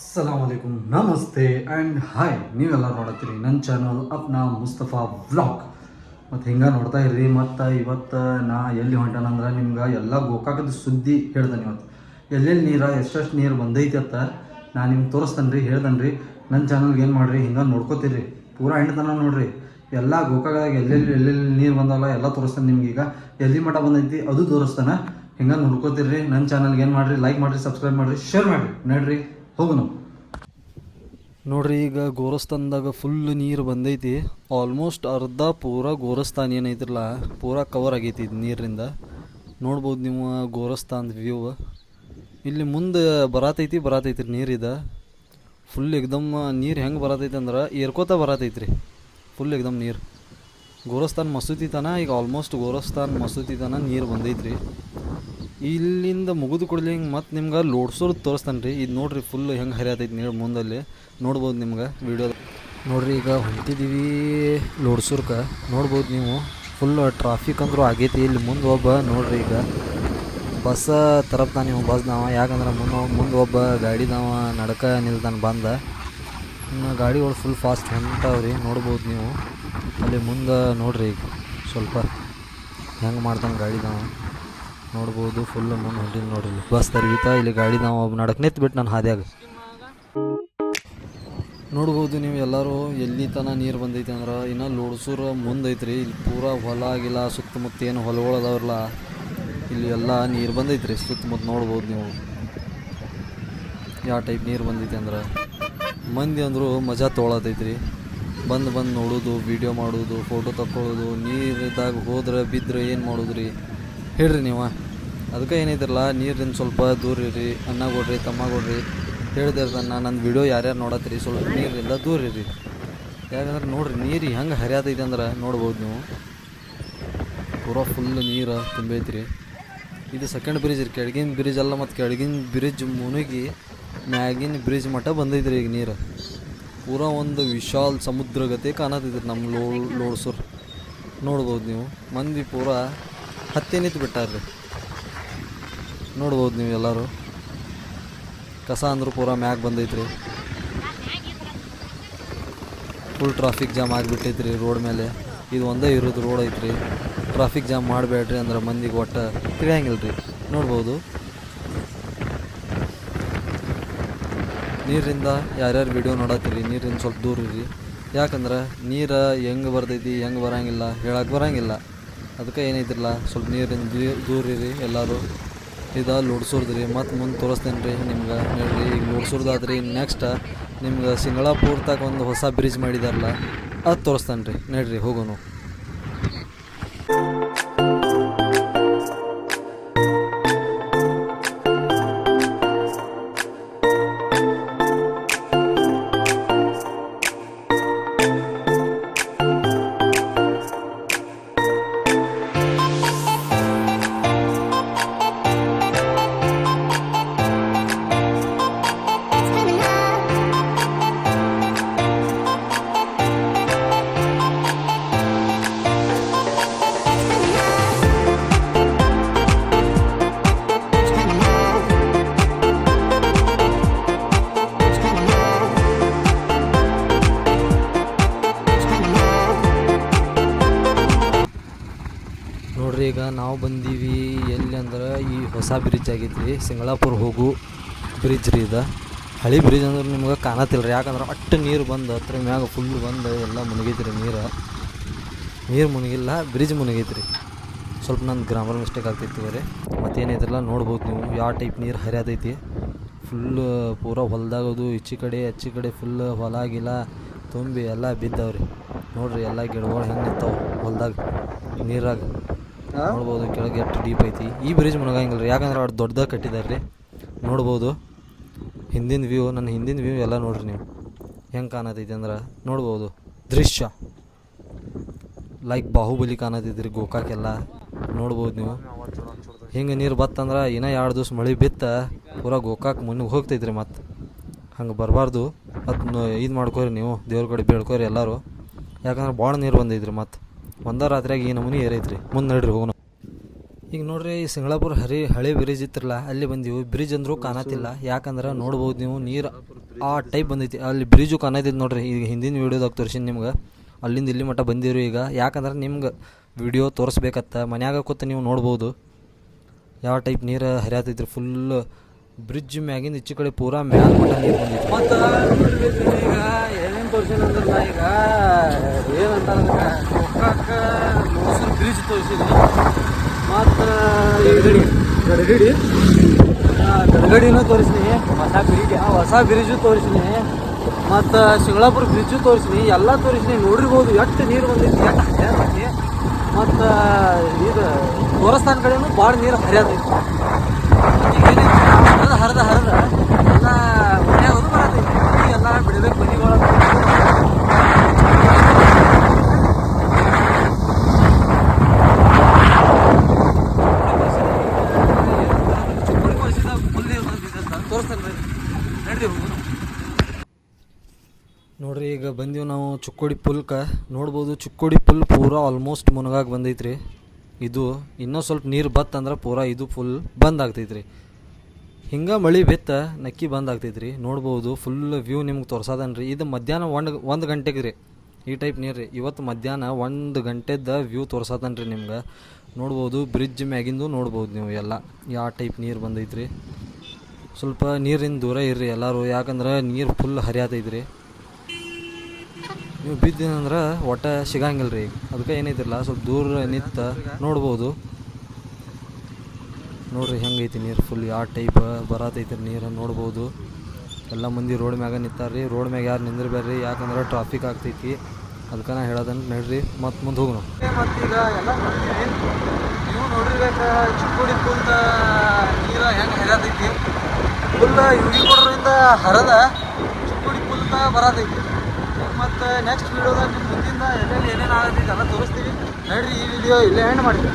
ಅಸ್ಸಲಾಮ್ ಅಲೈಕುಮ್ ನಮಸ್ತೆ and hi ನೀವೆಲ್ಲ ನೋಡತ್ತೀರಿ ನನ್ನ ಚಾನಲ್ ಅಪ್ನಾ ಮುಸ್ತಫಾ ವ್ಲಾಗ್ ಮತ್ತು ಹಿಂಗೆ ನೋಡ್ತಾ ಇರ್ರಿ, ಮತ್ತು ಇವತ್ತು ನಾ ಎಲ್ಲಿ ಹೊಂಟಾನಂದ್ರೆ ನಿಮ್ಗೆ ಎಲ್ಲ ಗೋಕಾಕದ ಸುದ್ದಿ ಹೇಳ್ದೆ ಇವತ್ತು. ಎಲ್ಲೆಲ್ಲಿ ನೀರು, ಎಷ್ಟೆಷ್ಟು ನೀರು ಬಂದೈತಿ ಅಂತ ನಾನು ನಿಮ್ಗೆ ತೋರಿಸ್ತೇನೆ ರೀ ಹೇಳ್ದೇನೆ ರೀ ನನ್ನ ಚಾನಲ್ಗೆ ಏನು ಮಾಡಿರಿ, ಹಿಂಗೆ ನೋಡ್ಕೋತೀರಿ. ಪೂರಾ ಹೆಂಡ್ತನ ನೋಡಿರಿ. ಎಲ್ಲ ಗೋಕಾಕದಾಗ ಎಲ್ಲೆಲ್ಲಿ ಎಲ್ಲೆಲ್ಲಿ ನೀರು ಬಂದಲ್ಲ ಎಲ್ಲ ತೋರಿಸ್ತೇನೆ ನಿಮ್ಗೆ ಈಗ. ಎಲ್ಲಿ ಮಠ ಬಂದೈತಿ ಅದು ತೋರಿಸ್ತಾನೆ. ಹಿಂಗೆ ನೋಡ್ಕೋತೀರಿ. ನನ್ನ ಚಾನಲ್ಗೆ ಏನು ಮಾಡಿರಿ ಲೈಕ್ ಮಾಡಿರಿ ಸಬ್ಸ್ಕ್ರೈಬ್ ಮಾಡಿರಿ ಶೇರ್ ಮಾಡಿರಿ. ನಡ್ರಿ. ಹೋಗು ನಾವು ನೋಡ್ರಿ, ಈಗ ಗೋರಸ್ತಾನದಾಗ ಫುಲ್ ನೀರು ಬಂದೈತಿ. ಆಲ್ಮೋಸ್ಟ್ ಅರ್ಧ ಪೂರ ಗೋರಸ್ಥಾನ ಏನೈತಿರಲ್ಲ, ಪೂರ ಕವರ್ ಆಗೈತಿ ಇದು ನೀರಿಂದ. ನೋಡ್ಬೋದು ನೀವು ಗೋರಸ್ಥಾನದ ವ್ಯೂ ಇಲ್ಲಿ ಮುಂದೆ ಬರತೈತಿ ಬರತೈತಿ ನೀರಿದ ಫುಲ್ ಎಕ್ದಮ್ ನೀರು ಹೆಂಗೆ ಬರತೈತಿ ಅಂದ್ರೆ ಏರ್ಕೋತ ಬರತೈತ್ರಿ. ಫುಲ್ ಎಕ್ದಮ್ ನೀರು. ಗೋರಸ್ಥಾನ ಮಸೂತಿ ತನ, ಈಗ ಆಲ್ಮೋಸ್ಟ್ ಗೋರಸ್ಥಾನ ಮಸೂತಿ ತನ ನೀರು ಬಂದೈತ್ರಿ. ಇಲ್ಲಿಂದ ಮುಗಿದು ಕೊಡಲಿ ಹಿಂಗೆ ಮತ್ತೆ ನಿಮ್ಗೆ ಲೋಡ್ಸೋರು ತೋರಿಸ್ತಾನೆ ರೀ ಇದು ನೋಡ್ರಿ ಫುಲ್ ಹೆಂಗೆ ಹರಿಯತೈತಿ ನೀರು ಮುಂದಲ್ಲಿ. ನೋಡ್ಬೋದು ನಿಮ್ಗೆ ವೀಡಿಯೋ ನೋಡ್ರಿ ಈಗ ಹೊಂಟಿದ್ದೀವಿ ಲೋಡ್ಸೂರ್ಕ. ನೋಡ್ಬೋದು ನೀವು. ಫುಲ್ ಟ್ರಾಫಿಕ್ ಅಂದರೂ ಆಗೈತಿ. ಇಲ್ಲಿ ಮುಂದೆ ಒಬ್ಬ ನೋಡ್ರಿ ಈಗ. ಬಸ್ ತರಪ್ತಾನೆ ನೀವು. ಬಸ್ನವ ಯಾಕಂದ್ರೆ ಮುಂದೆ ಮುಂದೆ ಒಬ್ಬ ಗಾಡಿದವ ನಡ್ಕ ನಿಲ್ತಾನೆ ಬಂದ. ಇನ್ನು ಗಾಡಿಗಳು ಫುಲ್ ಫಾಸ್ಟ್ ಹೊಂಟಾವ್ರಿ. ನೋಡ್ಬೋದು ನೀವು. ಅಲ್ಲಿ ಮುಂದೆ ನೋಡ್ರಿ ಈಗ ಸ್ವಲ್ಪ ಹೆಂಗೆ ಮಾಡ್ತಾನೆ ಗಾಡಿದವ ನೋಡ್ಬೋದು ಫುಲ್ ಮುಂದೆ ಹೊಂಟಿನ ನೋಡ್ರಿ ಇಲ್ಲಿ. ಬಸ್ ತರಗಿತ, ಇಲ್ಲಿ ಗಾಡಿ ನಾವು ನಡಕ್ ನಿಂತ್ಬಿಟ್ಟು ನಾನು ಹಾದ್ಯಾಗ. ನೋಡ್ಬೋದು ನೀವು ಎಲ್ಲರೂ, ಎಲ್ಲಿ ತನಕ ನೀರು ಬಂದೈತಿ ಅಂದ್ರೆ, ಇನ್ನು ಲೋಡ್ಸೂರ ಮುಂದೆ ಐತ್ರಿ ಇಲ್ಲಿ ಪೂರ ಹೊಲ ಆಗಿಲ್ಲ ಸುತ್ತಮುತ್ತ ಏನು ಹೊಲಗಳು ಅದಾವ್ರಲ್ಲ, ಇಲ್ಲಿ ಎಲ್ಲ ನೀರು ಬಂದೈತ್ರಿ, ಸುತ್ತಮುತ್ತ ನೋಡ್ಬೋದು ನೀವು. ಯಾವ ಟೈಪ್ ನೀರು ಬಂದೈತಿ ಅಂದ್ರೆ, ಮಂದಿ ಅಂದರು ಮಜಾ ತೊಗೊಳತೈತ್ರಿ. ಬಂದು ಬಂದು ನೋಡೋದು ವೀಡಿಯೋ ಮಾಡೋದು ಫೋಟೋ ತಕ್ಕೊಳ್ಳೋದು ನೀರಿದ್ದಾಗ ಹೋದ್ರೆ ಬಿದ್ದರೆ ಏನು ಮಾಡೋದ್ರಿ, ಹೇಳ್ರಿ ನೀವು. ಅದಕ್ಕೆ ಏನಿದ್ರಲ್ಲ ನೀರಿಂದ ಸ್ವಲ್ಪ ದೂರ ಇರಿ ಅನ್ನ ಕೊಡ್ರಿ, ತಮ್ಮ ಕೊಡ್ರಿ ನಾನು ನನ್ನ ವಿಡಿಯೋ ಯಾರ್ಯಾರು ನೋಡತ್ತೀರಿ, ಸ್ವಲ್ಪ ನೀರಿಂದ ದೂರ ಇರಿ ಯಾಕಂದ್ರೆ ನೋಡ್ರಿ, ನೀರು ಹೆಂಗೆ ಹರಿಯಾದೈತೆ ಅಂದ್ರೆ ನೋಡ್ಬೋದು ನೀವು. ಪೂರ ಫುಲ್ ನೀರು ತುಂಬೈತ್ರಿ. ಇದು ಸೆಕೆಂಡ್ ಬ್ರಿಡ್ಜ್ ರೀ ಕೆಳಗಿನ ಬ್ರಿಡ್ಜ್ ಅಲ್ಲ ಮತ್ತು ಕೆಳಗಿನ ಬ್ರಿಡ್ಜ್ ಮುನುಗಿ ಮ್ಯಾಗಿನ ಬ್ರಿಡ್ಜ್ ಮಟ್ಟ ಬಂದೈತ್ರಿ ಈಗ ನೀರು. ಪೂರಾ ಒಂದು ವಿಶಾಲ್ ಸಮುದ್ರ ಗತೆ ಕಾಣತೈತ್ರಿ ನಮ್ಮ ಲೋ ಲೋಡ್ಸರ್. ನೋಡ್ಬೋದು ನೀವು. ಮಂದಿ ಪೂರಾ ಹತ್ತಿ ನಿಂತು ಬಿಟ್ಟಾರ್ರಿ. ನೋಡ್ಬೋದು ನೀವು ಎಲ್ಲರೂ. ಕಸ ಅಂದರೂ ಪೂರ ಮ್ಯಾಗ ಬಂದೈತ್ರಿ. ಫುಲ್ ಟ್ರಾಫಿಕ್ ಜಾಮ್ ಆಗಿಬಿಟ್ಟೈತ್ರಿ ರೋಡ್ ಮೇಲೆ. ಇದು ಒಂದೇ ಇರೋದು ರೋಡ್ ಐತ್ರಿ. ಟ್ರಾಫಿಕ್ ಜಾಮ್ ಮಾಡಬೇಡ್ರಿ ಅಂದ್ರೆ ಮಂದಿಗೆ ಒಟ್ಟು ತಿಳಿಯಂಗಿಲ್ಲ ರೀ ನೋಡ್ಬೋದು. ನೀರಿಂದ ಯಾರ್ಯಾರು ವಿಡಿಯೋ ನೋಡತ್ತೀರಿ? ನೀರಿಂದ ಸ್ವಲ್ಪ ದೂರ ಇರಿ. ಯಾಕಂದ್ರೆ ನೀರು ಹೆಂಗೆ ಬರ್ತೈತಿ ಹೆಂಗೆ ಬರಂಗಿಲ್ಲ ಹೇಳಕ್ಕೆ ಬರಂಗಿಲ್ಲ. ಅದಕ್ಕೆ ಏನೈತಿರಲ್ಲ, ಸ್ವಲ್ಪ ನೀರಿಂದ ದೂರ ಇರಿ ಎಲ್ಲರೂ. ಇದು ಲೋಡ್ಸೋರ್ದ್ರಿ ಮತ್ತು ಮುಂದೆ ತೋರಿಸ್ತೇನೆ ರೀ ನಿಮ್ಗೆ. ನೋಡ್ರಿ ಈಗ ಲೋಡ್ಸೋರ್ದಾದ್ರಿ ನೆಕ್ಸ್ಟ್ ನಿಮ್ಗೆ ಸಿಂಗಳಾಪುರ್ದಾಗ ಒಂದು ಹೊಸ ಬ್ರಿಡ್ಜ್ ಮಾಡಿದಾರಲ್ಲ, ಅದು ತೋರಿಸ್ತಾನೆ ರೀ. ನೋಡ್ರಿ, ಹೋಗೋನು. ನಾವು ಬಂದೀವಿ. ಎಲ್ಲಿ ಅಂದ್ರೆ ಈ ಹೊಸ ಬ್ರಿಡ್ಜ್ ಆಗೈತಿ ಸಿಂಗಳಾಪುರ ಹೋಗು ಬ್ರಿಡ್ಜ್ ರೀ ಇದು. ಹಳಿ ಬ್ರಿಡ್ಜ್ ಅಂದ್ರೆ ನಿಮ್ಗೆ ಕಾಣತಿಲ್ಲ ರೀ ಯಾಕಂದ್ರೆ ಅಷ್ಟು ನೀರು ಬಂದು, ಹತ್ರ ಮ್ಯಾಗ ಫುಲ್ ಬಂದು, ಎಲ್ಲ ಮುಳುಗೈತಿ ರೀ ನೀರು. ನೀರು ಮುನಿಗಿಲ್ಲ ಬ್ರಿಡ್ಜ್ ಮುಳುಗೈತಿ ರೀ ಸ್ವಲ್ಪ ನನ್ನ ಗ್ರಾಮರ್ ಮಿಸ್ಟೇಕ್ ಆಗ್ತಿತ್ತು ಬರೀ. ಮತ್ತೇನೈತಿಲ್ಲ ನೋಡ್ಬೋದು ನೀವು. ಯಾವ ಟೈಪ್ ನೀರು ಹರಿಯತೈತಿ ಫುಲ್ ಪೂರ ಹೊಲ್ದಾಗೋದು, ಈಚೆ ಕಡೆ ಆಚೆ ಕಡೆ ಫುಲ್ ಹೊಲ, ಗಿಲ ತುಂಬಿ ಎಲ್ಲ ಬಿದ್ದವ್ರಿ. ನೋಡ್ರಿ ಎಲ್ಲ ಗಿಡಗಳು ಹೆಂಗೆ ನಿಂತಾವೆ ಹೊಲ್ದಾಗ, ನೀರಾಗ. ನೋಡ್ಬೋದು ಕೆಳಗೆ ಎಷ್ಟು ಡೀಪ್ ಐತಿ. ಈ ಬ್ರಿಡ್ಜ್ ಮುಳುಗಂಗಿಲ್ಲ ರೀ ಯಾಕಂದ್ರೆ ಅವ್ರು ದೊಡ್ಡದಾಗ ಕಟ್ಟಿದ್ದಾರೆ ರೀ. ನೋಡ್ಬೋದು, ಹಿಂದಿನ ವ್ಯೂ ನನ್ನ ಹಿಂದಿನ ವ್ಯೂ ಎಲ್ಲ ನೋಡ್ರಿ ನೀವು. ಹೆಂಗೆ ಕಾಣತೈತಿ ಅಂದ್ರೆ, ನೋಡ್ಬೋದು, ದೃಶ್ಯ. ಲೈಕ್ ಬಾಹುಬಲಿ ಕಾಣತೈತ್ರಿ, ಗೋಕಾಕೆಲ್ಲ. ನೋಡ್ಬೋದು ನೀವು. ಹಿಂಗೆ ನೀರು ಬತ್ತಂದ್ರೆ ಇನ್ನೂ ಎರಡು ದಿವ್ಸ ಮಳೆ ಬಿತ್ತ, ಪೂರ ಗೋಕಾಕ್ ಮುನ್ನಿಗೆ ಹೋಗ್ತೈತ್ರಿ ಮತ್ತೆ. ಹಂಗೆ ಬರಬಾರ್ದು. ಅದನ್ನ ಇದು ಮಾಡ್ಕೋರಿ ನೀವು, ದೇವ್ರ ಕಡೆ ಬೇಡ್ಕೋರಿ ಎಲ್ಲರೂ. ಯಾಕಂದ್ರೆ ಭಾಳ ನೀರು ಬಂದೈತ್ರಿ ಮತ್ತೆ. ಒಂದ ರಾತ್ರಿಯಾಗ ಈ ನಮೂನಿ ಏರೈತ್ರಿ. ಮುಂದೆ ನಡ್ರಿ ಹೋಗೋಣ. ಈಗ ನೋಡ್ರಿ, ಈ ಸಿಂಗಳಾಪುರ ಹರಿ ಹಳೆ ಬ್ರಿಡ್ಜ್ ಇತ್ತಿರಲ್ಲ ಅಲ್ಲಿ ಬಂದೀವಿ. ಬ್ರಿಡ್ಜ್ ಅಂದರೂ ಕಾಣತಿಲ್ಲ ಯಾಕಂದ್ರೆ ನೋಡ್ಬೋದು ನೀವು, ನೀರು ಆ ಟೈಪ್ ಬಂದೈತಿ. ಅಲ್ಲಿ ಬ್ರಿಡ್ಜು ಕಾಣತೈತಿ ನೋಡ್ರಿ. ಈಗ ಹಿಂದಿನ ವೀಡಿಯೋದಾಗ ತೋರಿಸಿನಿ ನಿಮ್ಗೆ. ಅಲ್ಲಿಂದ ಇಲ್ಲಿ ಮಟ್ಟ ಬಂದಿರು ಈಗ. ಯಾಕಂದ್ರೆ ನಿಮ್ಗೆ ವಿಡಿಯೋ ತೋರಿಸ್ಬೇಕತ್ತ. ಮನ್ಯಾಗ ಕೂತು ನೀವು ನೋಡ್ಬೋದು. ಯಾವ ಟೈಪ್ ನೀರು ಹರಿಯಾತೈತ್ರಿ. ಫುಲ್ ಬ್ರಿಡ್ಜ್ ಮ್ಯಾಗಿಂದ ಈಚೆ ಕಡೆ ಪೂರಾ ಮ್ಯಾಲ ಮಟ್ಟ ನೀರು ಬಂದಿತ್ತು ಮತ್ತು ಈಗ? ಗೋಕಾಕ ತೋರಿಸಿದ್ರು ಮತ್ತು ಗಡಗಡಿ ಗಡಗಡಿ ಗಡಗಡಿನೂ ತೋರಿಸ್ತೀನಿ. ಹೊಸ ಬ್ರಿಡ್ಜ್ ಹೊಸ ಬ್ರಿಡ್ಜು ತೋರಿಸ್ತೀನಿ. ಮತ್ತು ಶಿಂಗಳಾಪುರ ಬ್ರಿಡ್ಜು ತೋರಿಸ್ತೀನಿ. ಎಲ್ಲ ತೋರಿಸ್ತೀನಿ. ನೋಡಿರ್ಬೋದು ಎಷ್ಟು ನೀರು ಬಂದೈತಿ ಮತ್ತು, ಇದು ತೋರಿಸ್ತಾನ ಕಡೆನೂ ಭಾಳ ನೀರು ಹರಿಯೋದೈತಿ ಹರಿದ ಹರಿದ ಎಲ್ಲ ಮನೆ ಹೋದು ಬರತೈತಿ ಎಲ್ಲ ಬಿಡಬೇಕು ಮನೆಗಳ ನೋಡ್ರಿ, ಈಗ ಬಂದೀವಿ ನಾವು ಚುಕ್ಕೋಡಿ ಪುಲ್ಕ. ನೋಡ್ಬೋದು, ಚುಕ್ಕೋಡಿ ಪುಲ್ ಪೂರ ಆಲ್ಮೋಸ್ಟ್ ಮುನಗಾಗಿ ಬಂದೈತ್ರಿ. ಇದು ಇನ್ನೂ ಸ್ವಲ್ಪ ನೀರು ಬತ್ತಂದ್ರೆ ಪೂರ ಇದು ಫುಲ್ ಬಂದ್ ಆಗ್ತೈತ್ರಿ. ಹಿಂಗೆ ಮಳೆ ಬಿತ್ತ ನಕ್ಕಿ ಬಂದ್ ಆಗ್ತೈತ್ರಿ. ನೋಡ್ಬೋದು ಫುಲ್ ವ್ಯೂ ನಿಮ್ಗೆ ತೋರ್ಸದನ್ರಿ. ಇದು ಮಧ್ಯಾಹ್ನ ಒಂದು ಒಂದು ಗಂಟೆಗೆ ರೀ. ಈ ಟೈಪ್ ನೀರು ರೀ ಇವತ್ತು ಮಧ್ಯಾಹ್ನ ಒಂದು ಗಂಟೆದ ವ್ಯೂ ತೋರ್ಸದನ್ರಿ ನಿಮ್ಗೆ. ನೋಡ್ಬೋದು ಬ್ರಿಡ್ಜ್ ಮ್ಯಾಗಿಂದು ನೋಡ್ಬೋದು ನೀವು ಎಲ್ಲ. ಯಾವ ಟೈಪ್ ನೀರು ಬಂದೈತ್ರಿ. ಸ್ವಲ್ಪ ನೀರಿನ ದೂರ ಇರ್ರಿ ಎಲ್ಲರೂ. ಯಾಕಂದ್ರೆ ನೀರು ಫುಲ್ ಹರಿಯಾತೈತ್ರಿ. ನೀವು ಬಿದ್ದೀನಂದ್ರೆ ಒಟ್ಟ ಸಿಗಂಗಿಲ್ಲ ರೀ ಅದಕ್ಕೆ ಏನೈತಿರಲ್ಲ ಸ್ವಲ್ಪ ದೂರ ನಿಂತ ನೋಡ್ಬೋದು. ನೋಡ್ರಿ ಹೆಂಗೈತಿ ನೀರು ಫುಲ್ ಯಾವ ಟೈಪ್ ಬರತೈತಿ ನೀರು ನೋಡ್ಬೋದು. ಎಲ್ಲ ಮಂದಿ ರೋಡ್ ಮ್ಯಾಗ ರೀ ರೋಡ್ ಮ್ಯಾಗ ಯಾರು ನಿಂದಿರ್ಬೇಡ್ರಿ ಯಾಕಂದ್ರೆ ಟ್ರಾಫಿಕ್ ಆಗ್ತೈತಿ. ಅದಕ್ಕೆ ನಾ ಹೇಳೋದನ್ನ ನೋಡ್ರಿ ಮತ್ತೆ ಮುಂದೆ ಹೋಗೋಣ. ಹೆಂಗೆ ಹರದ ಚಿಕ್ಕೋಡಿ ಪುಲ್ದ ಬರತೈತಿ. ಮತ್ತು ನೆಕ್ಸ್ಟ್ ವಿಡಿಯೋದಾಗ ಮುಂದಿಂದ ಎಲ್ಲೆಲ್ಲಿ ಏನೇನು ಆಗತ್ತೆ ಎಲ್ಲ ತೋರಿಸ್ತೀವಿ. ನೋಡ್ರಿ ಈ ವಿಡಿಯೋ ಇಲ್ಲೇ ಎಂಡ್ ಮಾಡ್ತೀವಿ.